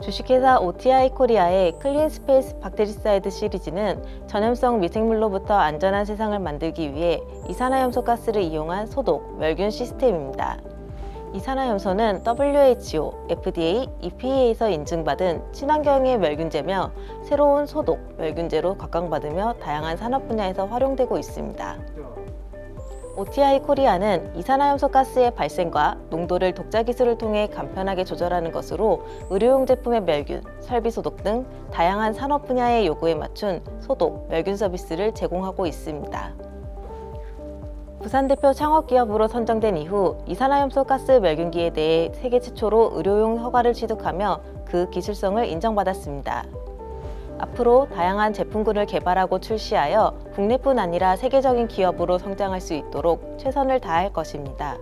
주식회사 OTI 코리아의 클린 스페이스 박테리사이드 시리즈는 전염성 미생물로부터 안전한 세상을 만들기 위해 이산화염소 가스를 이용한 소독, 멸균 시스템입니다. 이산화염소는 WHO, FDA, EPA에서 인증받은 친환경의 멸균제며 새로운 소독, 멸균제로 각광받으며 다양한 산업 분야에서 활용되고 있습니다. OTI 코리아는 이산화염소 가스의 발생과 농도를 독자 기술을 통해 간편하게 조절하는 것으로 의료용 제품의 멸균, 설비 소독 등 다양한 산업 분야의 요구에 맞춘 소독, 멸균 서비스를 제공하고 있습니다. 부산 대표 창업 기업으로 선정된 이후 이산화염소 가스 멸균기에 대해 세계 최초로 의료용 허가를 취득하며 그 기술성을 인정받았습니다. 앞으로 다양한 제품군을 개발하고 출시하여 국내뿐 아니라 세계적인 기업으로 성장할 수 있도록 최선을 다할 것입니다.